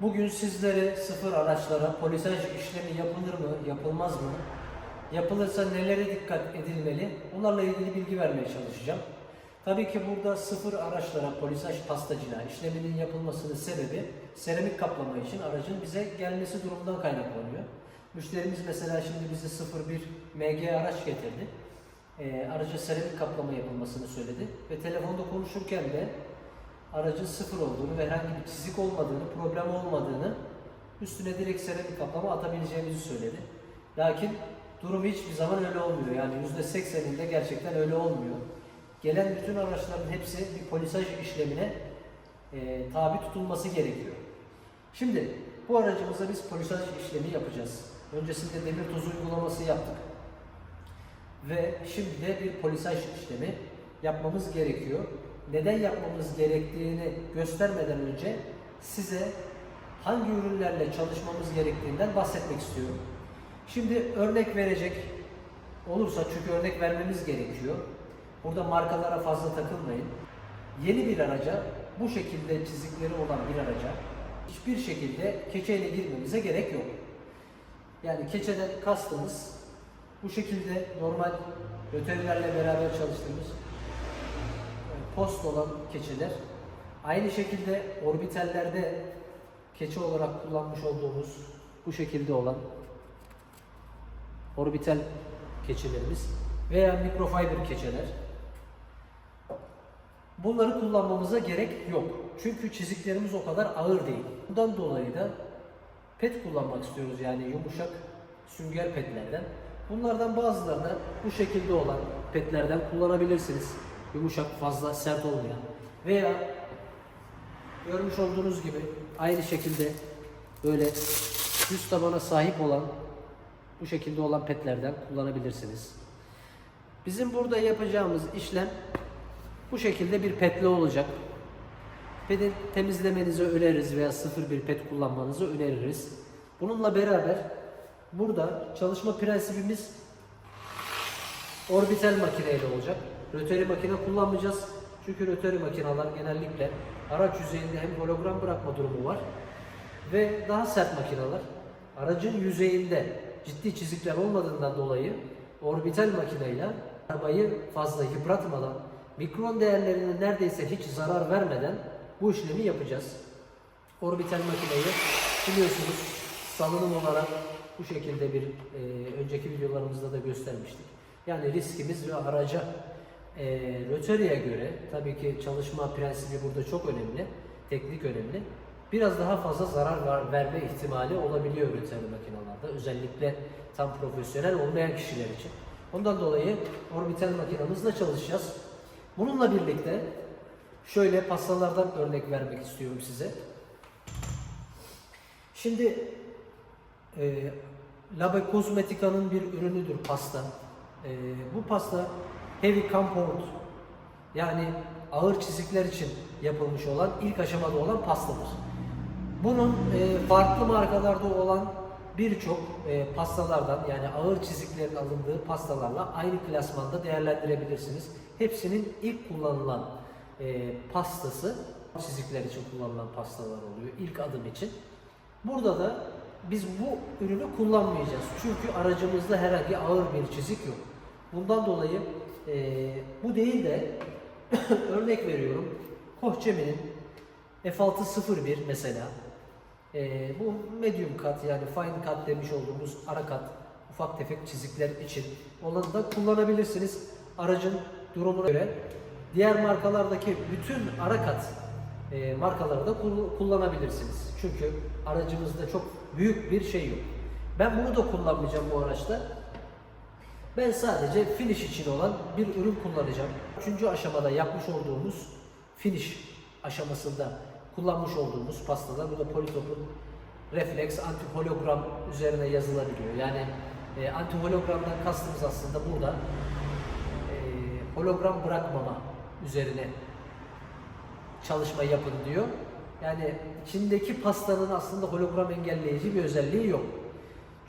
Bugün sizlere sıfır araçlara polisaj işlemi yapılır mı, yapılmaz mı? Yapılırsa nelere dikkat edilmeli? Onlarla ilgili bilgi vermeye çalışacağım. Tabii ki burada sıfır araçlara polisaj pastacına işleminin yapılmasının sebebi seramik kaplama için aracın bize gelmesi durumundan kaynaklanıyor. Müşterimiz mesela şimdi bize 01 MG araç getirdi. Ee, araca seramik kaplama yapılmasını söyledi ve telefonda konuşurken de aracın sıfır olduğunu ve herhangi bir çizik olmadığını, problem olmadığını üstüne direkt seramik kaplama atabileceğimizi söyledi. Lakin durum hiçbir zaman öyle olmuyor. Yani %80'inde gerçekten öyle olmuyor. Gelen bütün araçların hepsi bir polisaj işlemine e, tabi tutulması gerekiyor. Şimdi bu aracımıza biz polisaj işlemi yapacağız. Öncesinde demir tozu uygulaması yaptık. Ve şimdi de bir polisaj işlemi yapmamız gerekiyor. Neden yapmamız gerektiğini göstermeden önce size hangi ürünlerle çalışmamız gerektiğinden bahsetmek istiyorum. Şimdi örnek verecek olursa çünkü örnek vermemiz gerekiyor. Burada markalara fazla takılmayın. Yeni bir araca bu şekilde çizikleri olan bir araca hiçbir şekilde keçeyle girmemize gerek yok. Yani keçeden kastımız bu şekilde normal rötevlerle beraber çalıştığımız post olan keçeler. Aynı şekilde orbitallerde keçe olarak kullanmış olduğumuz bu şekilde olan orbital keçelerimiz veya mikrofiber keçeler. Bunları kullanmamıza gerek yok. Çünkü çiziklerimiz o kadar ağır değil. Bundan dolayı da pet kullanmak istiyoruz yani yumuşak sünger petlerden. Bunlardan bazılarını bu şekilde olan petlerden kullanabilirsiniz. Yumuşak, fazla sert olmayan. Veya görmüş olduğunuz gibi aynı şekilde böyle düz tabana sahip olan bu şekilde olan petlerden kullanabilirsiniz. Bizim burada yapacağımız işlem bu şekilde bir petle olacak. Pedin temizlemenizi öneririz veya sıfır bir pet kullanmanızı öneririz. Bununla beraber burada çalışma prensibimiz orbital makineyle olacak. Röteri makine kullanmayacağız. Çünkü röteri makineler genellikle araç yüzeyinde hem hologram bırakma durumu var ve daha sert makineler. Aracın yüzeyinde ciddi çizikler olmadığından dolayı orbital makineyle arabayı fazla yıpratmadan, mikron değerlerine neredeyse hiç zarar vermeden bu işlemi yapacağız. Orbital makineyi biliyorsunuz salınım olarak bu şekilde bir e, önceki videolarımızda da göstermiştik. Yani riskimiz ve araca e, röteriye göre tabii ki çalışma prensibi burada çok önemli, teknik önemli. Biraz daha fazla zarar var, verme ihtimali olabiliyor röteri makinalarda. Özellikle tam profesyonel olmayan kişiler için. Ondan dolayı orbital makinamızla çalışacağız. Bununla birlikte şöyle pastalardan örnek vermek istiyorum size. Şimdi e, Labe Cosmetica'nın bir ürünüdür pasta. E, bu pasta Heavy Comfort yani ağır çizikler için yapılmış olan ilk aşamada olan pastadır. Bunun e, farklı markalarda olan birçok e, pastalardan yani ağır çiziklerin alındığı pastalarla aynı klasmanda değerlendirebilirsiniz. Hepsinin ilk kullanılan e, pastası çizikler için kullanılan pastalar oluyor ilk adım için. Burada da biz bu ürünü kullanmayacağız. Çünkü aracımızda herhangi ağır bir çizik yok. Bundan dolayı e, bu değil de örnek veriyorum Kohcemi'nin F601 mesela e, bu medium kat yani fine kat demiş olduğumuz ara kat ufak tefek çizikler için olanı da kullanabilirsiniz aracın durumuna göre. Diğer markalardaki bütün ara kat e, markaları da kul- kullanabilirsiniz. Çünkü aracımızda çok büyük bir şey yok. Ben bunu da kullanmayacağım bu araçta. Ben sadece finish için olan bir ürün kullanacağım. Üçüncü aşamada yapmış olduğumuz finish aşamasında kullanmış olduğumuz pastalar. Bu da Politop'un Reflex anti-hologram üzerine yazılabiliyor. Yani e, anti-hologramdan kastımız aslında burada e, hologram bırakmama üzerine çalışma yapın diyor. Yani içindeki pastanın aslında hologram engelleyici bir özelliği yok.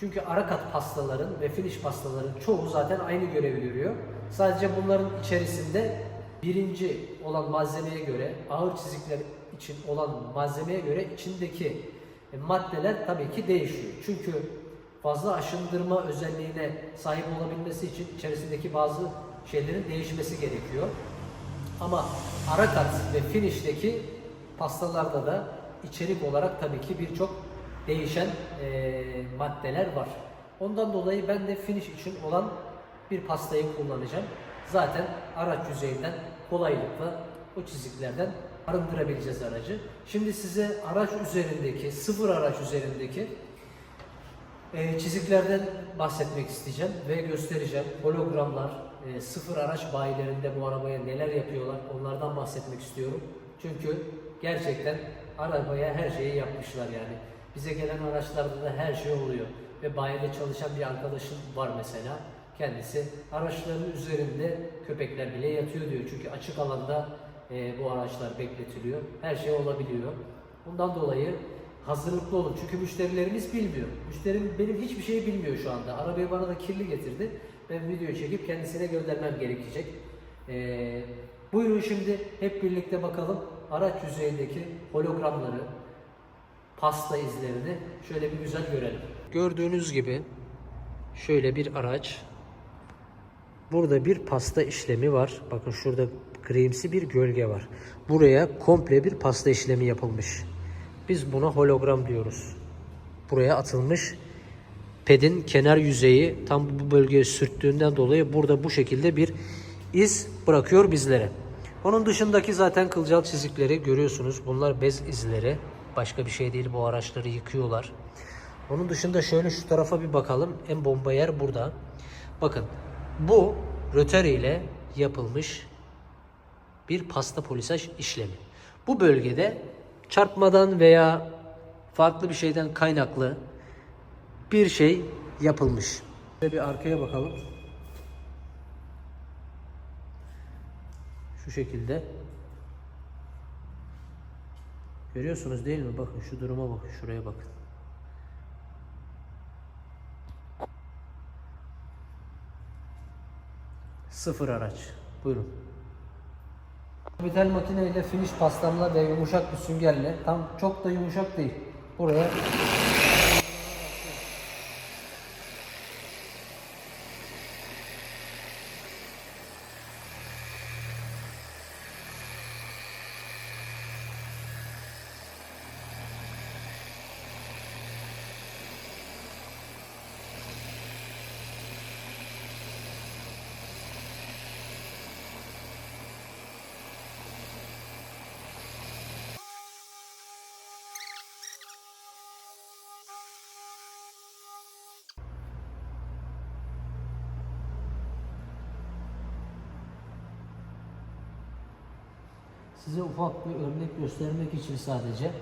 Çünkü ara kat pastaların ve finish pastaların çoğu zaten aynı görevi görüyor. Sadece bunların içerisinde birinci olan malzemeye göre, ağır çizikler için olan malzemeye göre içindeki E, maddeler tabii ki değişiyor. Çünkü fazla aşındırma özelliğine sahip olabilmesi için içerisindeki bazı şeylerin değişmesi gerekiyor. Ama arakat ve finish'teki pastalarda da içerik olarak tabii ki birçok değişen eee, maddeler var. Ondan dolayı ben de finish için olan bir pastayı kullanacağım. Zaten araç yüzeyinden kolaylıkla o çiziklerden arındırabileceğiz aracı. Şimdi size araç üzerindeki, sıfır araç üzerindeki e, çiziklerden bahsetmek isteyeceğim ve göstereceğim. Hologramlar, e, sıfır araç bayilerinde bu arabaya neler yapıyorlar onlardan bahsetmek istiyorum. Çünkü gerçekten arabaya her şeyi yapmışlar yani. Bize gelen araçlarda da her şey oluyor. Ve bayide çalışan bir arkadaşım var mesela. Kendisi araçların üzerinde köpekler bile yatıyor diyor. Çünkü açık alanda e, bu araçlar bekletiliyor. Her şey olabiliyor. Bundan dolayı hazırlıklı olun. Çünkü müşterilerimiz bilmiyor. Müşterim benim hiçbir şeyi bilmiyor şu anda. Arabayı bana da kirli getirdi. Ben video çekip kendisine göndermem gerekecek. Ee, buyurun şimdi hep birlikte bakalım araç yüzeyindeki hologramları, pasta izlerini şöyle bir güzel görelim. Gördüğünüz gibi şöyle bir araç. Burada bir pasta işlemi var. Bakın şurada grimsi bir gölge var. Buraya komple bir pasta işlemi yapılmış. Biz buna hologram diyoruz. Buraya atılmış pedin kenar yüzeyi tam bu bölgeye sürttüğünden dolayı burada bu şekilde bir iz bırakıyor bizlere. Onun dışındaki zaten kılcal çizikleri görüyorsunuz. Bunlar bez izleri. Başka bir şey değil. Bu araçları yıkıyorlar. Onun dışında şöyle şu tarafa bir bakalım. En bomba yer burada. Bakın bu röter ile yapılmış bir pasta polisaj işlemi. Bu bölgede çarpmadan veya farklı bir şeyden kaynaklı bir şey yapılmış. Şöyle bir arkaya bakalım. Şu şekilde. Görüyorsunuz değil mi? Bakın şu duruma bakın. Şuraya bakın. Sıfır araç. Buyurun. Vital makine ile finish pastamla ve yumuşak bir süngerle tam çok da yumuşak değil. Buraya Size ufak bir örnek göstermek için sadece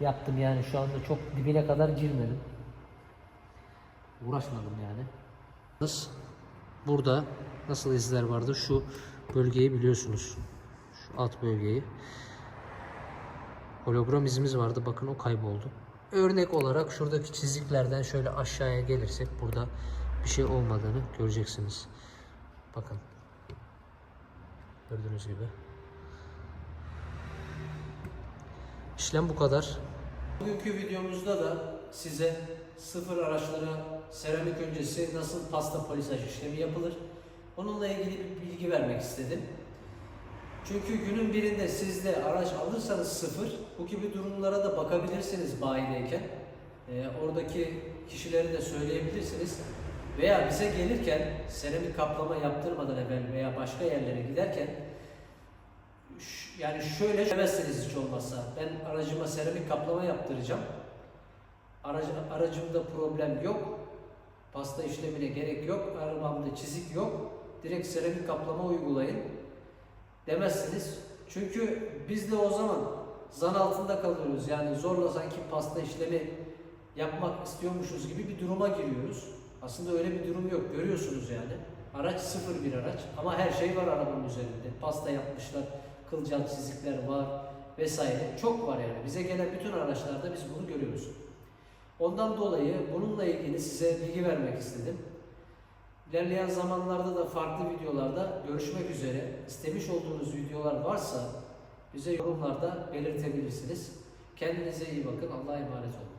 yaptım yani şu anda çok dibine kadar girmedim. Uğraşmadım yani. Burada nasıl izler vardı? Şu bölgeyi biliyorsunuz. Şu alt bölgeyi. Hologram izimiz vardı. Bakın o kayboldu. Örnek olarak şuradaki çiziklerden şöyle aşağıya gelirsek burada bir şey olmadığını göreceksiniz. Bakın. Gördüğünüz gibi. İşlem bu kadar. Bugünkü videomuzda da size sıfır araçlara seramik öncesi nasıl pasta polisaj işlemi yapılır onunla ilgili bir bilgi vermek istedim. Çünkü günün birinde siz de araç alırsanız sıfır bu gibi durumlara da bakabilirsiniz bayideyken. Ee, oradaki kişileri de söyleyebilirsiniz. Veya bize gelirken seramik kaplama yaptırmadan evvel veya başka yerlere giderken yani şöyle demezseniz hiç olmazsa ben aracıma seramik kaplama yaptıracağım. Aracı, aracımda problem yok. Pasta işlemine gerek yok. Arabamda çizik yok. Direkt seramik kaplama uygulayın demezsiniz. Çünkü biz de o zaman zan altında kalıyoruz. Yani zorla sanki pasta işlemi yapmak istiyormuşuz gibi bir duruma giriyoruz. Aslında öyle bir durum yok. Görüyorsunuz yani. Araç sıfır bir araç ama her şey var arabanın üzerinde. Pasta yapmışlar, kılcal çizikler var vesaire. Çok var yani. Bize gelen bütün araçlarda biz bunu görüyoruz. Ondan dolayı bununla ilgili size bilgi vermek istedim. İlerleyen zamanlarda da farklı videolarda görüşmek üzere. İstemiş olduğunuz videolar varsa bize yorumlarda belirtebilirsiniz. Kendinize iyi bakın. Allah'a emanet olun.